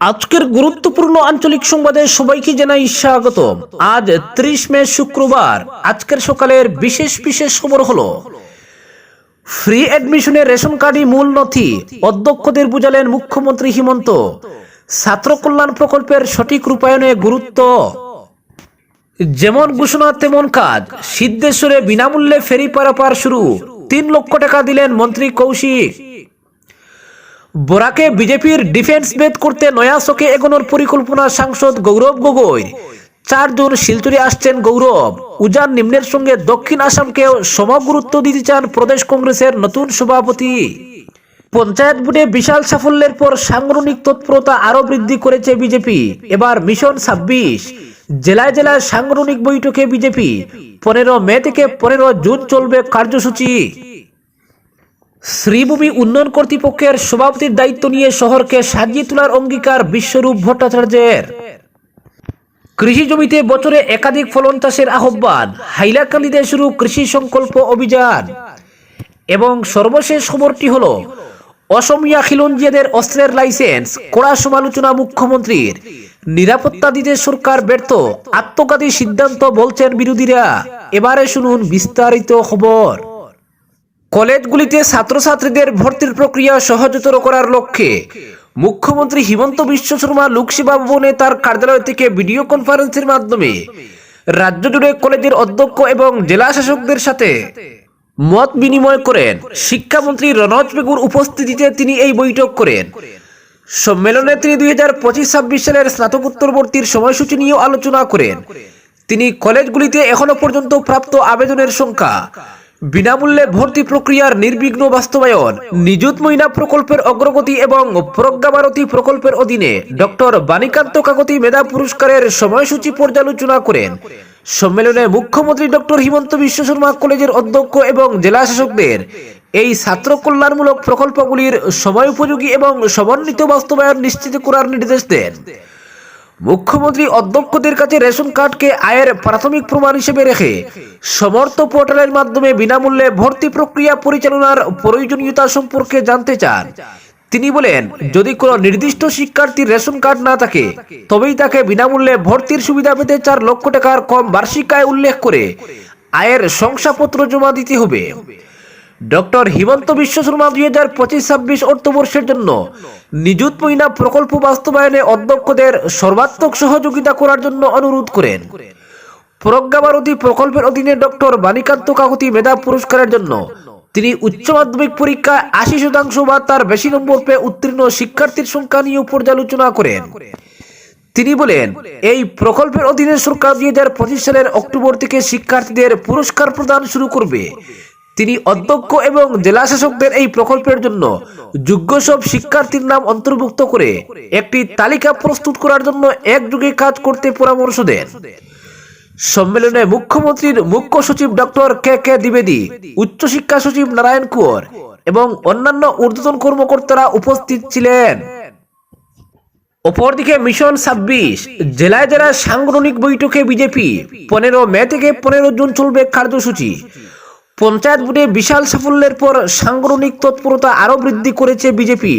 আজকের গুরুত্বপূর্ণ আঞ্চলিক সংবাদে সবাইকে জানাই স্বাগত আজ ত্রিশ মে শুক্রবার, আজকের সকালের বিশেষ বিশেষ খবর হলো, ফ্রি অ্যাডমিশনের রেশন কার্ডই মূল নথি, অধ্যক্ষদের বুঝালেন মুখ্যমন্ত্রী হিমন্ত। ছাত্র কল্যাণ প্রকল্পের সঠিক রূপায়ণে গুরুত্ব। যেমন ঘোষণা, তেমন কাজ। সিদ্ধেশ্বরে বিনামূল্যে ফেরি পারাপার শুরু। তিন লক্ষ টাকা দিলেন মন্ত্রী কৌশিক। বোরাকে বিজেপির ডিফেন্স বেদ করতে নয়া চকে এগোনোর পরিকল্পনা সাংসদ গৌরব গগৈ। চারজন শিলচরে আসছেন গৌরব। উজান নিম্নের সঙ্গে দক্ষিণ আসামকেও সমগুরুত্ব দিতে চান প্রদেশ কংগ্রেসের নতুন সভাপতি। পঞ্চায়েত ভোটে বিশাল সাফল্যের পর সাংগঠনিক তৎপরতা আরও বৃদ্ধি করেছে বিজেপি। এবার মিশন ছাব্বিশ। জেলায় জেলায় সাংগঠনিক বৈঠকে বিজেপি। পনেরো মে থেকে পনেরো জুন চলবে কার্যসূচি। শ্রীভূমি উন্নয়ন কর্তৃপক্ষের সভাপতির দায়িত্ব নিয়ে শহরকে সাজিয়ে তোলার অঙ্গীকার বিশ্বরূপ ভট্টাচার্যের। কৃষি জমিতে বছরে একাধিক ফলন চাষের আহ্বান, হাইলাকান্দিতে শুরু কৃষি সংকল্প অভিযান এবং সর্বশেষ খবরটি হল, অসমিয়া খিলঞ্জিয়াদের অস্ত্রের লাইসেন্স, কড়া সমালোচনা মুখ্যমন্ত্রীর। নিরাপত্তা দিতে সরকার ব্যর্থ, আত্মঘাতী সিদ্ধান্ত বলছেন বিরোধীরা। এবারে শুনুন বিস্তারিত খবর। কলেজগুলিতে ছাত্রছাত্রীদের ভর্তির প্রক্রিয়া সহজতর করার লক্ষ্যে মুখ্যমন্ত্রী হিমন্ত বিশ্ব শর্মা লোকসেবা ভবনে তার কার্যালয় থেকে ভিডিও কনফারেন্সের মাধ্যমে রাজ্য জুড়ে কলেজের অধ্যক্ষ এবং জেলা শাসকদের সাথে মত বিনিময় করেন। শিক্ষামন্ত্রী রনজ বেগুর উপস্থিতিতে তিনি এই বৈঠক করেন। সম্মেলনে তিনি দুই হাজার পঁচিশ ছাব্বিশ সালের স্নাতকোত্তরবর্তীর সময়সূচি নিয়েও আলোচনা করেন। তিনি কলেজগুলিতে এখনও পর্যন্ত প্রাপ্ত আবেদনের সংখ্যা বিনামূল্যে ভর্তি প্রক্রিয়ার নির্বিঘ্ন বাস্তবায়ন। নিযুত মহিলা প্রকল্পের অগ্রগতি এবং প্রজ্ঞাভারতী প্রকল্পের অধীনে ডক্টর বাণীকান্ত কাকতি মেধা পুরস্কারের সময়সূচি পর্যালোচনা করেন। সম্মেলনে মুখ্যমন্ত্রী ডক্টর হিমন্ত বিশ্ব শর্মা কলেজের অধ্যক্ষ এবং জেলা শাসকদের এই ছাত্র কল্যাণমূলক প্রকল্পগুলির সময় উপযোগী এবং সমন্বিত বাস্তবায়ন নিশ্চিত করার নির্দেশ দেন। মুখ্যমন্ত্রী অধ্যক্ষদের কাছে রেশন কার্ডকে আয়ের প্রাথমিক প্রমাণ হিসেবে রেখে সমর্থ পোর্টালের মাধ্যমে বিনামূল্যে ভর্তি প্রক্রিয়া পরিচালনার প্রয়োজনীয়তা সম্পর্কে জানতে চান। তিনি বলেন, যদি কোনো নির্দিষ্ট শিক্ষার্থীর রেশন কার্ড না থাকে, তবেই তাকে বিনামূল্যে ভর্তির সুবিধা পেতে চার লক্ষ টাকার কম বার্ষিক আয় উল্লেখ করে আয়ের শংসাপত্র জমা দিতে হবে। ডক্টর হিমন্ত বিশ্ব শর্মা দুই হাজার পঁচিশ ছাব্বিশ অর্থবর্ষের জন্য নিযুত মহিলা প্রকল্প বাস্তবায়নে অধ্যক্ষদের সর্বাত্মক সহযোগিতা করার জন্য অনুরোধ করেন। প্রজ্ঞাভারতী প্রকল্পের অধীনে ডক্টর বাণীকান্ত কাকতি মেধা পুরস্কারের জন্য তিনি উচ্চ মাধ্যমিক পরীক্ষায় আশি শতাংশ বা তার বেশি নম্বর পেয়ে উত্তীর্ণ শিক্ষার্থীর সংখ্যা নিয়ে পর্যালোচনা করেন। তিনি বলেন, এই প্রকল্পের অধীনে সরকার দুই হাজার পঁচিশ সালের অক্টোবর থেকে শিক্ষার্থীদের পুরস্কার প্রদান শুরু করবে। তিনি অধ্যক্ষ এবং জেলা শাসকদের এই প্রকল্পের জন্য যোগ্য সব শিক্ষার্থীর নাম অন্তর্ভুক্ত করে একটি তালিকা প্রস্তুত করার জন্য একযোগে কাজ করতে পরামর্শ দেন। সম্মেলনে মুখ্যমন্ত্রীর মুখ্য সচিব ডক্টর কে কে দ্বিবেদী উচ্চশিক্ষা সচিব নারায়ণ কুয়ার এবং অন্যান্য ঊর্ধ্বতন কর্মকর্তারা উপস্থিত ছিলেন। অপরদিকে মিশন ছাব্বিশ, জেলায় জেলায় সাংগঠনিক বৈঠকে বিজেপি পনেরো মে থেকে পনেরো জুন চলবে কার্যসূচি। পঞ্চায়েত ভোটে বিশাল সাফল্যের পর সাংগঠনিক তৎপরতা আরও বৃদ্ধি করেছে বিজেপি।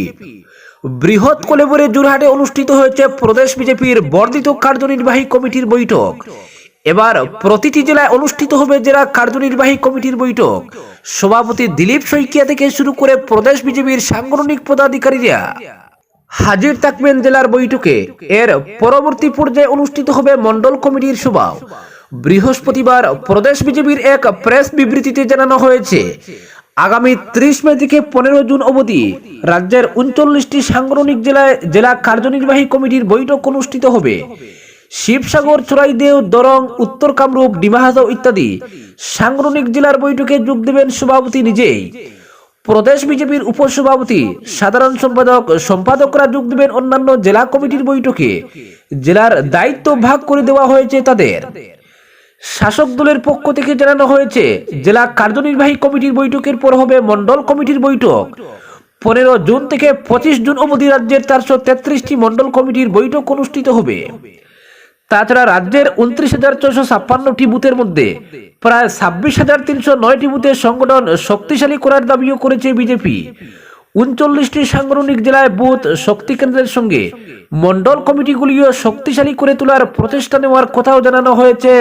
বৃহৎ কলেবরে জোরহাটে অনুষ্ঠিত হয়েছে প্রদেশ বিজেপির বর্ধিত কার্যনির্বাহী কমিটির বৈঠক। এবার প্রতিটি জেলায় অনুষ্ঠিত হবে জেলা কার্যনির্বাহী কমিটির বৈঠক। সভাপতি দিলীপ শইকিয়া থেকে শুরু করে প্রদেশ বিজেপির সাংগঠনিক পদাধিকারীরা হাজির থাকবেন জেলার বৈঠকে। এর পরবর্তী পর্যায়ে অনুষ্ঠিত হবে মন্ডল কমিটির সভা। বৃহস্পতিবার প্রদেশ বিজেপির এক প্রেস বিবৃতিতে জানানো হয়েছে, আগামী ত্রিশ মে থেকে পনেরো জুন অবধি রাজ্যের উনচল্লিশটি সাংগঠনিক জেলায় জেলা কার্যনির্বাহী কমিটির বৈঠক অনুষ্ঠিত হবে। শিবসাগর চোরাইদেও দরং, উত্তর কামরূপ, ডিমাহাজাও ইত্যাদি সাংগঠনিক জেলার বৈঠকে যোগ দেবেন সভাপতি নিজেই। প্রদেশ বিজেপির উপসভাপতি, সাধারণ সম্পাদক, সম্পাদকরা যোগ দেবেন অন্যান্য জেলা কমিটির বৈঠকে। জেলার দায়িত্ব ভাগ করে দেওয়া হয়েছে তাদের। শাসক দলের পক্ষ থেকে জানানো হয়েছে, জেলা কার্যনির্বাহী কমিটির বৈঠকের পর হবে মন্ডল কমিটির বৈঠক। পনেরো জুন থেকে পঁচিশ জুন অবধি রাজ্যের চারশো তেত্রিশটি মন্ডল কমিটির বৈঠক অনুষ্ঠিত হবে। তাছাড়া রাজ্যের উনত্রিশ হাজার ছয়শো ছাপ্পান্নটি বুথের মধ্যে প্রায় ছাব্বিশ হাজার তিনশো নয়টি বুথের সংগঠন শক্তিশালী করার দাবিও করেছে বিজেপি। উনচল্লিশটি সাংগঠনিক জেলায় বুথ শক্তি কেন্দ্রের সঙ্গে মন্ডল কমিটিগুলিও শক্তিশালী করে তোলার প্রচেষ্টা নেওয়ার কথাও জানানো হয়েছে।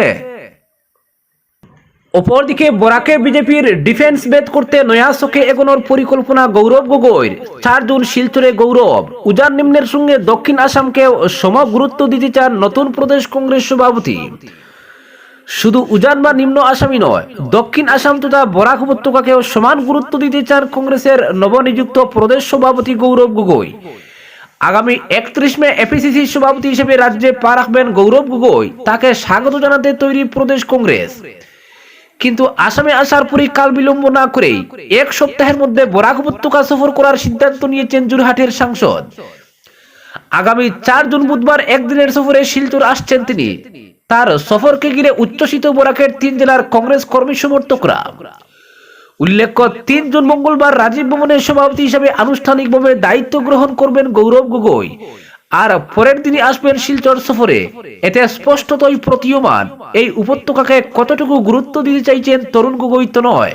অপরদিকে বরাকে বিজেপির ডিফেন্স বেদ করতে নয়াসকে এগোনোর পরিকল্পনা গৌরব গগৈর। চার জুন শিলচরে গৌরব। উজান নিম্নের সঙ্গে দক্ষিণ আসামকে সম গুরুত্ব দিতে চান নতুন প্রদেশ কংগ্রেস সভাপতি। শুধু উজান বা নিম্ন আসামই নয়, দক্ষিণ আসাম তথা বরাক উপত্যকাকেও সমান গুরুত্ব দিতে চান কংগ্রেসের নবনিযুক্ত প্রদেশ সভাপতি গৌরব গগৈ। আগামী একত্রিশ মে এপিসিসি সভাপতি হিসেবে রাজ্যে পা রাখবেন গৌরব গগৈ। তাকে স্বাগত জানাতে তৈরি প্রদেশ কংগ্রেস। কিন্তু আসামে আসার পরই কাল বিলম্ব না করেই এক সপ্তাহের মধ্যে বরাক উপত্যকা সফর করার সিদ্ধান্ত নিয়েছেন জুরহাটের সাংসদ। আগামী চার জুন বুধবার একদিনের সফরে শিলচর আসছেন তিনি। তার সফরকে ঘিরে উচ্ছ্বসিত বরাকের তিন জেলার কংগ্রেস কর্মী সমর্থকরা। উল্লেখ্য, তিন জুন মঙ্গলবার রাজীব ভবনের সভাপতি হিসেবে আনুষ্ঠানিকভাবে দায়িত্ব গ্রহণ করবেন গৌরব গগৈ। আর পরের দিনই আসবেন শিলচর সফরে। এতে স্পষ্টতই প্রতীয়মান, এই উপত্যকাকে কতটুকু গুরুত্ব দিতে চাইছেন তরুণ গগৈ তো নয়।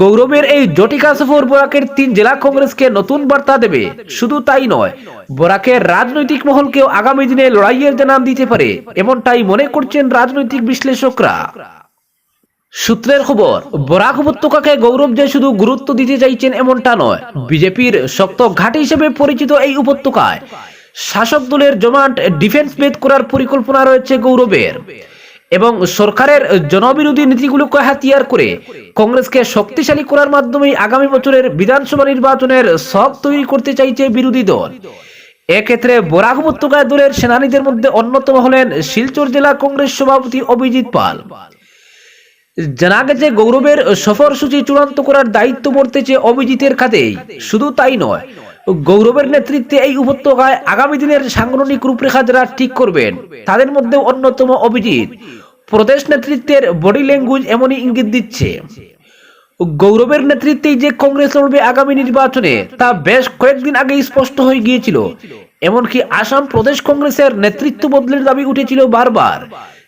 গৌরবের এই জটিকা সফর বরাকের তিন জেলা কংগ্রেসকে নতুন বার্তা দেবে, শুধু তাই নয়, বরাকের রাজনৈতিক মহলকেও আগামী দিনে লড়াইয়ের জানান দিতে পারে, এমনটাই মনে করছেন রাজনৈতিক বিশ্লেষকরা। সূত্রের খবর, বরাক উপত্যকাকে গৌরব যে শুধু গুরুত্ব দিতে চাইছেন এমনটা নয়, বিজেপির শক্ত ঘাঁটি হিসেবে পরিচিত এই উপত্যকায় শাসক দলের জমাট ডিফেন্স বেদ করার পরিকল্পনা রয়েছে গৌরবের। এবং সরকারের জনবিরোধী নীতিগুলোকে হাতিয়ার করে কংগ্রেসকে শক্তিশালী করার মাধ্যমে আগামী বছরের বিধানসভা নির্বাচনের সব তৈরি করতে চাইছে বিরোধী দল। এক্ষেত্রে বরাক উপত্যকায় দলের সেনানীদের মধ্যে অন্যতম হলেন শিলচর জেলা কংগ্রেস সভাপতি অভিজিৎ পাল। জানা গেছে, গৌরবের সফরসূচি চূড়ান্ত করার দায়িত্ব পড়তেছে অভিজিতের খাতেই শুধু তাই নয়, গৌরবের নেতৃত্বে এই উপত্যকায় আগামী দিনের সাংগঠনিক রূপরেখা যারা ঠিক করবেন, তাদের মধ্যে অন্যতম অভিজিৎ। প্রদেশ নেতৃত্বের বডি ল্যাঙ্গুয়েজ এমনই ইঙ্গিত দিচ্ছে। গৌরবের নেতৃত্বেই যে কংগ্রেস লড়বে আগামী নির্বাচনে, তা বেশ কয়েকদিন আগেই স্পষ্ট হয়ে গিয়েছিল। এমনকি আসাম প্রদেশ কংগ্রেসের নেতৃত্ব বদলের দাবি উঠেছিল বারবার।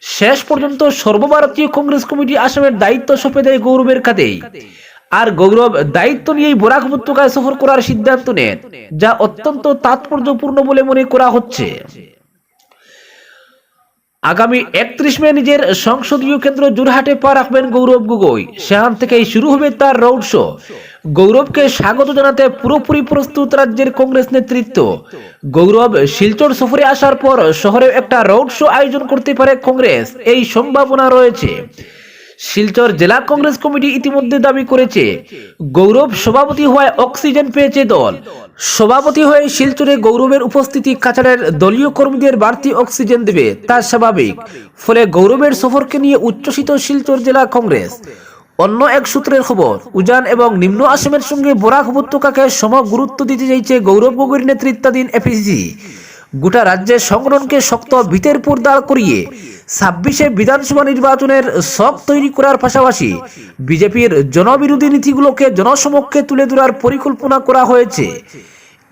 শেষ পর্যন্ত সর্বভারতীয় কংগ্রেস কমিটি আসামের দায়িত্ব সঁপে দেয় গৌরবের কাঁধেই আর গৌরব দায়িত্ব নিয়েই বরাক উপত্যকায় সফর করার সিদ্ধান্ত নেন, যা অত্যন্ত তাৎপর্যপূর্ণ বলে মনে করা হচ্ছে। আগামী একত্রিশ মে নিজের সংসদীয় কেন্দ্র জোরহাটে পা রাখবেন গৌরব গগৈ। সেখান থেকেই শুরু হবে তার রোড শো গৌরবকে স্বাগত জানাতে পুরোপুরি প্রস্তুত রাজ্যের কংগ্রেস নেতৃত্ব। গৌরব শিলচর সফরে আসার পর শহরে একটা রোড শো আয়োজন করতে পারে কংগ্রেস। এই সম্ভাবনা রয়েছে। শিলচর জেলা কংগ্রেস কমিটি ইতিমধ্যে দাবি করেছে, গৌরব সভাপতি হওয়ায় অক্সিজেন পেয়েছে দল। সভাপতি হয়ে শিলচরে গৌরবের উপস্থিতি কাছাড়ের দলীয় কর্মীদের বাড়তি অক্সিজেন দেবে, তা স্বাভাবিক। ফলে গৌরবের সফরকে নিয়ে উচ্ছ্বসিত শিলচর জেলা কংগ্রেস। অন্য এক সূত্রের খবর, উজান এবং নিম্ন আসামের সঙ্গে বরাক উপত্যকাকে সম গুরুত্ব দিতে চাইছে গৌরব গগৈর নেতৃত্বাধীন এপিসি গোটা রাজ্যের সংগঠনকে শক্ত ভিতের পর দাঁড় করিয়ে ছাব্বিশে বিধানসভা নির্বাচনের শখ তৈরি করার পাশাপাশি বিজেপির জনবিরোধী নীতিগুলোকে জনসমক্ষে তুলে ধরার পরিকল্পনা করা হয়েছে।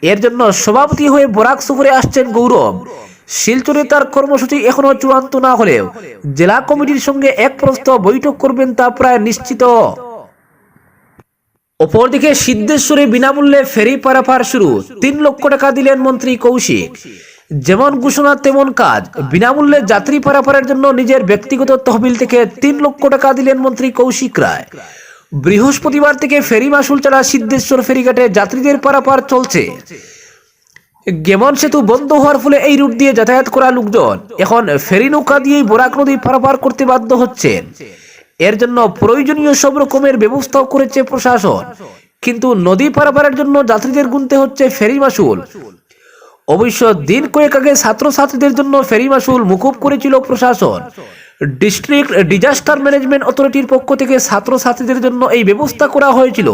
এর জন্য সভাপতি হয়ে বরাক সফরে আসছেন গৌরব। শিলচরে তার কর্মসূচি এখনও চূড়ান্ত না হলেও জেলা কমিটির সঙ্গে এক প্রস্তাব বৈঠক করবেন তা প্রায় নিশ্চিত। অপরদিকে সিদ্ধেশ্বরে বিনামূল্যে ফেরি পারাপার শুরু। তিন লক্ষ টাকা দিলেন মন্ত্রী কৌশিক। যেমন ঘোষণা, তেমন কাজ। বিনামূল্যে যাত্রী পারাপারের জন্য নিজের ব্যক্তিগত তহবিল থেকে তিন লক্ষ টাকা দিলেন মন্ত্রী কৌশিক রায়। বৃহস্পতিবার থেকে ফেরি মাসুল ছাড়া সিদ্ধেশ্বর ফেরিঘাটে যাত্রীদের পারাপার চলছে। গেমন সেতু বন্ধ হওয়ার ফলে এই রুট দিয়ে যাতায়াত করা লোকজন এখন ফেরি নৌকা দিয়েই বরাক নদী পারাপার করতে বাধ্য হচ্ছেন। এর জন্য প্রয়োজনীয় সব রকমের ব্যবস্থাও করেছে প্রশাসন। কিন্তু নদী পারাপারের জন্য যাত্রীদের গুনতে হচ্ছে ফেরি মাসুল। অবশ্য দিন কয়েক আগে ছাত্রছাত্রীদের জন্য ফেরি মাসুল মুকুব করেছিল প্রশাসন। ডিস্ট্রিক্ট ডিজাস্টার ম্যানেজমেন্ট অথরিটির পক্ষ থেকে ছাত্রছাত্রীদের জন্য এই ব্যবস্থা করা হয়েছিল।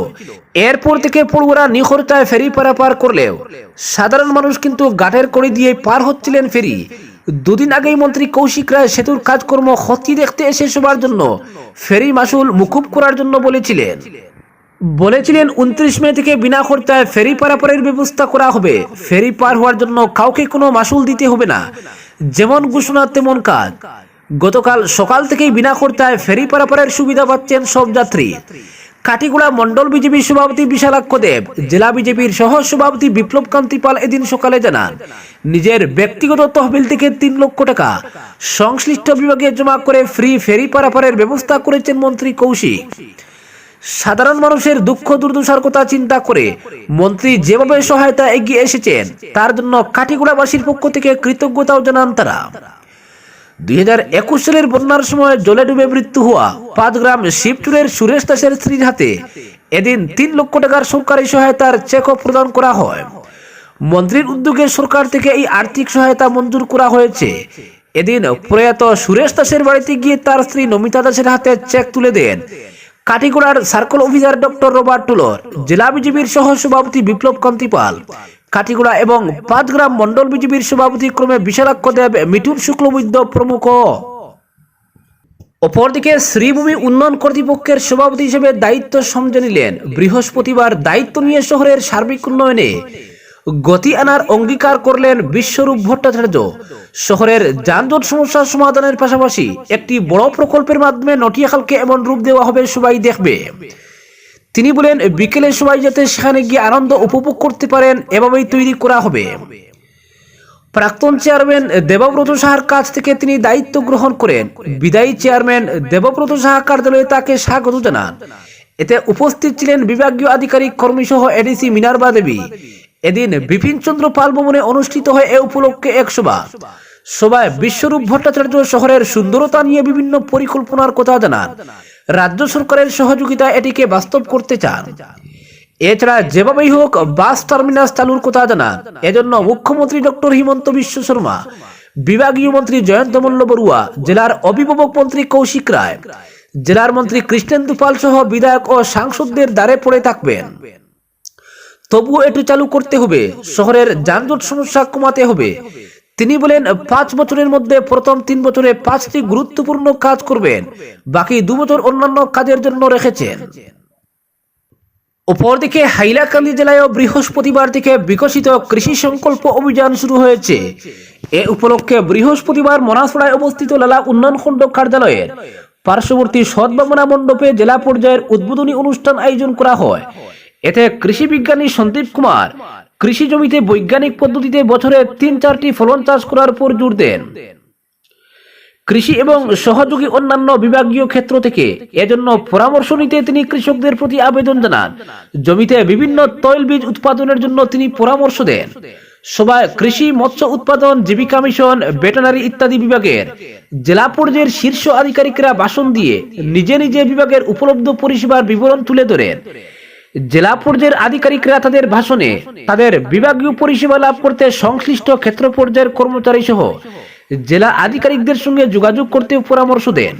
এরপর থেকে পড়ুয়ারা নিখরচায় ফেরি পারাপার করলেও সাধারণ মানুষ কিন্তু গাঠের কড়ি দিয়ে পার হচ্ছিলেন ফেরি। দুদিন আগেই মন্ত্রী কৌশিক রায় সেতুর কাজকর্ম খতি দেখতে এসে সবার জন্য ফেরি মাসুল মুকুব করার জন্য বলেছিলেন। বলেছিলেন, উনত্রিশ মে থেকে বিনা খরচায় ফেরি পারাপারের ব্যবস্থা করা হবে। ফেরি পার হওয়ার জন্য কাউকে কোনো মাসুল দিতে হবে না। যেমন ঘোষণা, তেমন কাজ। গতকাল সকাল থেকেই বিনা খরচায় ফেরি পারাপারের সুবিধা পাচ্ছেন সব যাত্রী। কাটিগুড়া মন্ডল বিজেপির সভাপতি বিশালাক্ষ দেব, জেলা বিজেপির সহ সভাপতি বিপ্লব কান্তি পাল এদিন সকালে জানান, নিজের ব্যক্তিগত তহবিল থেকে তিন লক্ষ টাকা, সংশ্লিষ্ট বিভাগে জমা করে ফ্রি ফেরি পারাপারের ব্যবস্থা করেছেন মন্ত্রী কৌশিক। সাধারণ মানুষের দুঃখ, দুর্দশার কথা চিন্তা করে মন্ত্রী যেভাবে সহায়তা এগিয়ে এসেছেন, তার জন্য কাটিগুড়াবাসীর পক্ষ থেকে কৃতজ্ঞতাও জানান তারা। দুই হাজার একুশ সালের বন্যার সময় জলে ডুবে মৃত্যু হওয়া পাঁচগ্রাম শিবচুরের সুরেশ দাসের স্ত্রীর হাতে এদিন তিন লক্ষ টাকার সরকারি সহায়তার চেকও প্রদান করা হয়। মন্ত্রীর উদ্যোগে সরকার থেকে এই আর্থিক সহায়তা মঞ্জুর করা হয়েছে। এদিন প্রয়াত সুরেশ দাসের বাড়িতে গিয়ে তার স্ত্রী নমিতা দাসের হাতে চেক তুলে দেন। কাটিগড়ার সার্কেল অফিসার ডক্টর রবার্ট টুলর, জেলা বিজেপির সহ সভাপতি বিপ্লব কান্তি পাল কাটিগড়া এবং পাঁচগ্রাম মন্ডল বিজেপির সভাপতি ক্রমে বিশালাক্ষ দেব, মিঠুন শুক্লবৈদ্য প্রমুখ। অপরদিকে শ্রীভূমি উন্নয়ন কর্তৃপক্ষের সভাপতি হিসেবে দায়িত্ব সমঝে নিলেন বৃহস্পতিবার দায়িত্ব নিয়ে শহরের সার্বিক উন্নয়নে। গতি আনার অঙ্গীকার করলেন বিশ্বরূপ ভট্টাচার্য। শহরের যানজট সমস্যার সমাধানের পাশাপাশি একটি বড় প্রকল্পের মাধ্যমে নটিয়াখালকে এমন রূপ দেওয়া হবে সবাই দেখবে। তিনি বলেন, বিকেলে সবাই যাতে সেখানে গিয়ে আনন্দ উপভোগ করতে পারেন, এভাবেই তৈরি করা হবে। প্রাক্তন চেয়ারম্যান দেবব্রত সাহার কাছ থেকে তিনি দায়িত্ব গ্রহণ করেন। বিদায়ী চেয়ারম্যান দেবব্রত সাহা কার্যালয়ে তাকে স্বাগত জানান। এতে উপস্থিত ছিলেন বিভাগীয় আধিকারিক কর্মীসহ এডিসি মিনারবা দেবী। এদিন বিপিন চন্দ্র পাল ভবনে অনুষ্ঠিত হয় এ উপলক্ষে এক সভা। সভায় বিশ্বরূপ ভট্টাচার্য শহরের সুন্দরতা নিয়ে বিভিন্ন পরিকল্পনার কথা জানান। রাজ্য সরকারের সহযোগিতা এটিকে বাস্তব করতে চান। এছাড়া যেভাবেই হোক, বাস টার্মিনাস চালুর কথা জানান। এজন্য মুখ্যমন্ত্রী ডক্টর হিমন্ত বিশ্ব শর্মা, বিভাগীয় মন্ত্রী জয়ন্ত মল্ল বড়ুয়া, জেলার অভিভাবক মন্ত্রী কৌশিক রায়, জেলার মন্ত্রী কৃষ্ণেন্দু পাল সহ বিধায়ক ও সাংসদদের দ্বারে পড়ে থাকবেন। তবুও এটি চালু করতে হবে। শহরের যানজট সমস্যা কমাতে হবে। তিনি বলেন, পাঁচ বছরের মধ্যে প্রথম তিন বছরে পাঁচটি গুরুত্বপূর্ণ কাজ করবেন। বাকি দু বছর অন্যান্য কাজের জন্য রেখেছেন। অপরদিকে, হাইলাকান্দি জেলায় বৃহস্পতিবার থেকে বিকশিত কৃষি সংকল্প অভিযান শুরু হয়েছে। এ উপলক্ষে বৃহস্পতিবার মনাসড়ায় অবস্থিত লালা উন্নয়ন খণ্ড কার্যালয়ের পার্শ্ববর্তী সদ্ভাবনা মণ্ডপে জেলা পর্যায়ের উদ্বোধনী অনুষ্ঠান আয়োজন করা হয়। এতে কৃষি বিজ্ঞানী সন্দীপ কুমার কৃষি জমিতে বৈজ্ঞানিক পদ্ধতিতে বছরে তিন চারটি ফলন চাষ করার উপর জোর দেন। কৃষি এবং সহযোগী অন্যান্য বিভাগীয় ক্ষেত্র থেকে এজন্য পরামর্শ নিতে তিনি কৃষকদের প্রতি আবেদন জানান। জমিতে বিভিন্ন তৈলবীজ উৎপাদনের জন্য তিনি পরামর্শ দেন। সভায় কৃষি, মৎস্য উৎপাদন, জীবিকা মিশন, ভেটেনারি ইত্যাদি বিভাগের জেলা পর্যায়ের শীর্ষ আধিকারিকরা ভাষণ দিয়ে নিজে নিজে বিভাগের উপলব্ধ পরিষেবার বিবরণ তুলে ধরেন। জেলা পর্যায়ের আধিকারিকরা তাদের ভাষণে তাদের বিভাগীয় পরিষেবা লাভ করতে সংশ্লিষ্ট ক্ষেত্র পর্যায়ের কর্মচারী সহ জেলা আধিকারিকদের সঙ্গে যোগাযোগ করতে পরামর্শ দেন।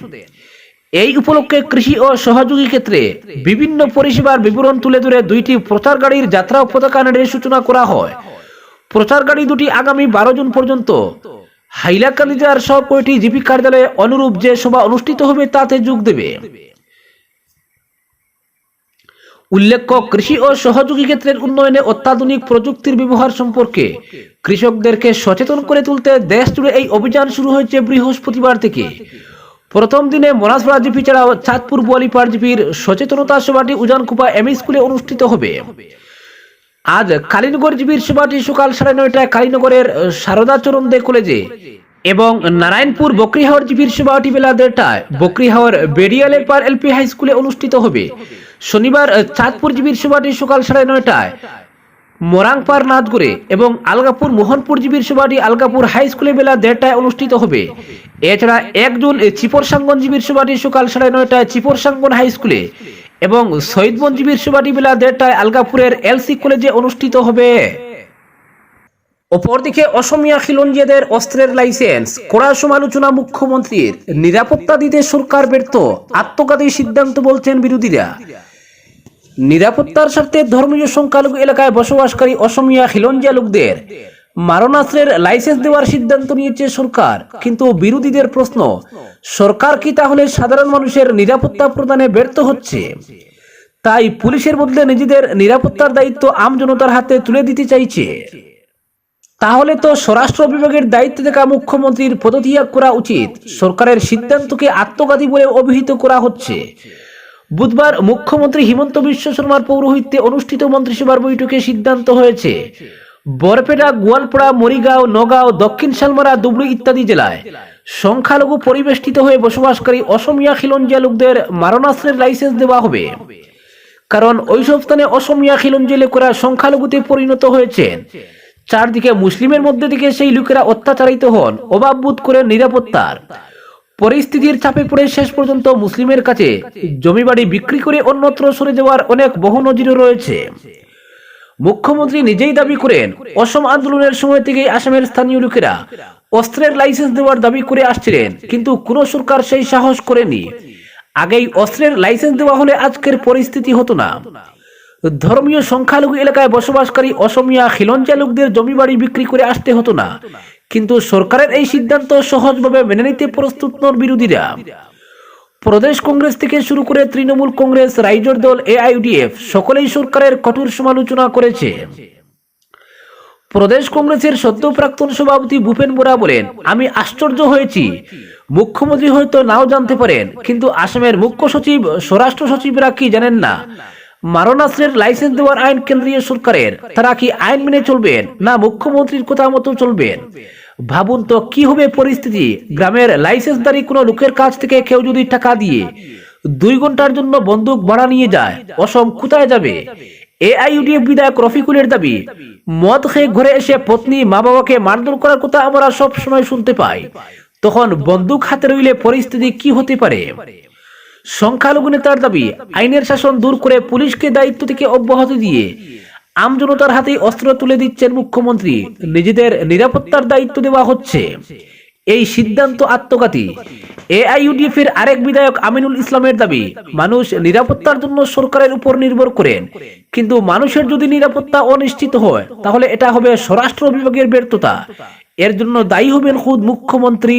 এই উপলক্ষে কৃষি ও সহযোগী ক্ষেত্রে বিভিন্ন পরিষেবার বিবরণ তুলে ধরে দুইটি প্রচার গাড়ির যাত্রা পতাকা নেড়ে সূচনা করা হয়। প্রচার গাড়ি দুটি আগামী বারো জুন পর্যন্ত হাইলাকান্দি জেলার সব কয়টি জিপি কার্যালয়ে অনুরূপ যে সভা অনুষ্ঠিত হবে তাতে যোগ দেবে। উল্লেখ্য, কৃষি ও সহযোগী ক্ষেত্রের উন্নয়নে অত্যাধুনিক প্রযুক্তির ব্যবহার সম্পর্কে কৃষকদেরকে সচেতন করে তুলতে দেশ জুড়ে এই অভিযান শুরু হয়েছে বৃহস্পতিবার থেকে। প্রথম দিনে মনাসপাড়া জিপি ছাড়াও চাঁদপুর বোয়ালিপাড় জিপির সচেতনতা সভাটি উজানকুপা এম স্কুলে অনুষ্ঠিত হবে। আজ কালীনগর জিপির সভাটি সকাল সাড়ে নয়টায় কালীনগরের শারদাচরণ দে কলেজে এবং নারায়ণপুর বকরিহাওয়ার জিপির সভাটি বেলা দেড়টায়। বকরিহাওয়ার বেরিয়ালের পার এলপি হাই স্কুলে অনুষ্ঠিত হবে। শনিবার, চাঁদপুর জিবির সভাটি সকাল সাড়ে নয়টায়। মোরাংপার নাথগুড়ে এবং আলগাপুর মোহনপুর জিবির সভাটি আলগাপুর হাই স্কুলে বেলা দেড়টায় অনুষ্ঠিত হবে। এছাড়া এক জুন চিপর জিবির সভাটি সকাল সাড়ে নয়টায় চিপর হাই স্কুলে এবং শহীদবন জিবির সভাটি বেলা দেড়টায় আলগাপুরের এলসি কলেজে অনুষ্ঠিত হবে। অপরদিকে অসমিয়া খিলঞ্জিয়াদের অস্ত্রের লাইসেন্স। কড়া সমালোচনা মুখ্যমন্ত্রীর। নিরাপত্তা দিতে সরকার ব্যর্থ, আত্মঘাতী সিদ্ধান্ত বলছেন বিরোধীরা। নিরাপত্তার স্বার্থে ধর্মীয় সংখ্যালঘু এলাকায় বসবাসকারী অসমিয়া খিলঞ্জিয়া লোকদের মারণাস্ত্রের লাইসেন্স দেওয়ার সিদ্ধান্ত নিয়েছে সরকার। কিন্তু বিরোধীদের প্রশ্ন, সরকার কি তাহলে সাধারণ মানুষের নিরাপত্তা প্রদানে ব্যর্থ হচ্ছে? তাই পুলিশের বদলে নিজেদের নিরাপত্তার দায়িত্ব আমজনতার হাতে তুলে দিতে চাইছে। তাহলে তো স্বরাষ্ট্র বিভাগের দায়িত্বে থাকা মুখ্যমন্ত্রীর পদত্যাগ করা উচিত। সরকারের সিদ্ধান্তকে আত্মঘাতী বলে অভিহিত করা হচ্ছে। বুধবার মুখ্যমন্ত্রী হিমন্ত বিশ্ব শর্মার পৌরোহিত্যে অনুষ্ঠিত মন্ত্রিসভার বৈঠকে সিদ্ধান্ত হয়েছে। বরপেটা, গোয়ালপাড়া, মরিগাঁও, নগাঁও, দক্ষিণ শালমারা দুবলি ইত্যাদি জেলায় সংখ্যালঘু পরিবেষ্টিত হয়ে বসবাসকারী অসমিয়া খিলঞ্জিয়া লোকদের মারণাস্ত্রের লাইসেন্স দেওয়া হবে। কারণ ওইসব স্থানে অসমিয়া খিলঞ্জি লোকেরা সংখ্যালঘুতে পরিণত হয়েছেন চারদিকে মুসলিমের মধ্যে থেকে সেই লোকেরা অত্যাচারিত হন অভাববোধ করে নিরাপত্তার। পরিস্থিতির চাপে পড়ে শেষ পর্যন্ত মুসলিমের কাছে জমিবাড়ি বিক্রি করে অন্যত্র সরে যাওয়ার অনেক বহু নজিরও রয়েছে। মুখ্যমন্ত্রী নিজেই দাবি করেন, অসম আন্দোলনের সময় থেকে আসামের স্থানীয় লোকেরা অস্ত্রের লাইসেন্স দেওয়ার দাবি করে আসছিলেন, কিন্তু কোনো সরকার সেই সাহস করেনি। আগেই অস্ত্রের লাইসেন্স দেওয়া হলে আজকের পরিস্থিতি হতো না। ধর্মীয় সংখ্যালঘু এলাকায় বসবাসকারী অসমিয়া খিলঞ্জা লোকদের জমি বাড়ি বিক্রি করে আসতে হতো না। কিন্তু সরকারের এই সিদ্ধান্ত সহজভাবে মেনে নিতে প্রস্তুত নন বিরোধীরা। প্রদেশ কংগ্রেস থেকে শুরু করে তৃণমূল কংগ্রেস, রাইজর দল এআইডিএফ সকলেই সরকারের কঠোর সমালোচনা করেছে। প্রদেশ কংগ্রেসের সদ্য প্রাক্তন সভাপতি ভূপেন বোরা বলেন, আমি আশ্চর্য হয়েছি। মুখ্যমন্ত্রী হয়তো নাও জানতে পারেন, কিন্তু আসামের মুখ্য সচিব, স্বরাষ্ট্র সচিবরা কি জানেন না? মারণাস্ত্রের লাইসেন্স দেওয়ার আইন কেন্দ্রীয় সরকারের। তারা কি আইন মেনে চলবেন না মুখ্যমন্ত্রীর কথা মতো চলবেন? ভাবুন তো কি হবে পরিস্থিতি? গ্রামের লাইসেন্সদারি কোনো লোকের কাছ থেকে কেউ যদি টাকা দিয়ে দুই ঘণ্টার জন্য বন্দুক ভাড়া নিয়ে যায়, অসম কোথায় যাবে? এআইইউডিএফ বিধায়ক রফিকুলের দাবি, মদ খেয়ে ঘরে এসে পত্নী মা বাবাকে মারধর করার কথা আমরা সব সময় শুনতে পাই। তখন বন্দুক হাতে রইলে পরিস্থিতি কি হতে পারে? সংখ্যালঘু নেতার দাবি, আইনের শাসন দূর করে পুলিশকে দায়িত্ব থেকে অব্যাহতি দিয়ে আমজনতার হাতে অস্ত্র তুলে দিচ্ছেন মুখ্যমন্ত্রী। নিজেদের নিরাপত্তার দায়িত্ব দেওয়া হচ্ছে। এই সিদ্ধান্ত আত্মঘাতী। এআইইউডিএফ এর আরেক বিধায়ক আমিনুল ইসলামের দাবি, মানুষ নিরাপত্তার জন্য সরকারের উপর নির্ভর করেন। কিন্তু মানুষের যদি নিরাপত্তা অনিশ্চিত হয়, তাহলে এটা হবে স্বরাষ্ট্র বিভাগের ব্যর্থতা। এর জন্য দায়ী হবেন খুদ মুখ্যমন্ত্রী